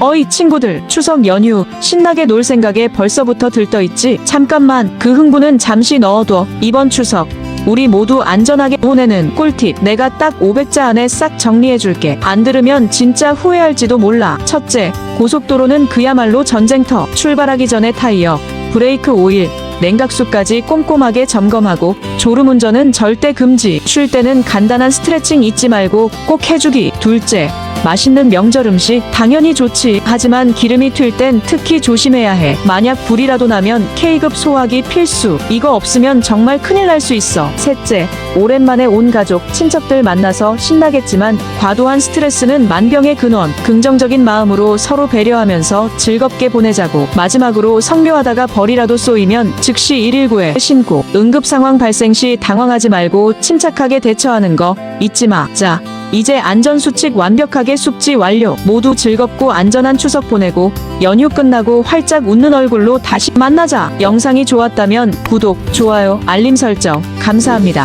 어이 친구들 추석 연휴 신나게 놀 생각에 벌써부터 들떠있지? 잠깐만 그 흥분은 잠시 넣어둬. 이번 추석 우리 모두 안전하게 보내는 꿀팁. 내가 딱 500자 안에 싹 정리해줄게. 안 들으면 진짜 후회할지도 몰라. 첫째 고속도로는 그야말로 전쟁터. 출발하기 전에 타이어 브레이크 오일 냉각수까지 꼼꼼하게 점검하고 졸음운전은 절대 금지. 쉴 때는 간단한 스트레칭 잊지 말고 꼭 해주기. 둘째 맛있는 명절 음식 당연히 좋지. 하지만 기름이 튈 땐 특히 조심해야 해. 만약 불이라도 나면 K급 소화기 필수. 이거 없으면 정말 큰일 날 수 있어. 셋째 오랜만에 온 가족 친척들 만나서 신나겠지만 과도한 스트레스는 만병의 근원. 긍정적인 마음으로 서로 배려하면서 즐겁게 보내자고. 마지막으로 성묘하다가 벌이라도 쏘이면 즉시 119에 신고. 응급 상황 발생 시 당황하지 말고 침착하게 대처하는 거 잊지 마. 자, 이제 안전수칙 완벽하게 숙지 완료. 모두 즐겁고 안전한 추석 보내고 연휴 끝나고 활짝 웃는 얼굴로 다시 만나자. 영상이 좋았다면 구독, 좋아요, 알림 설정 감사합니다.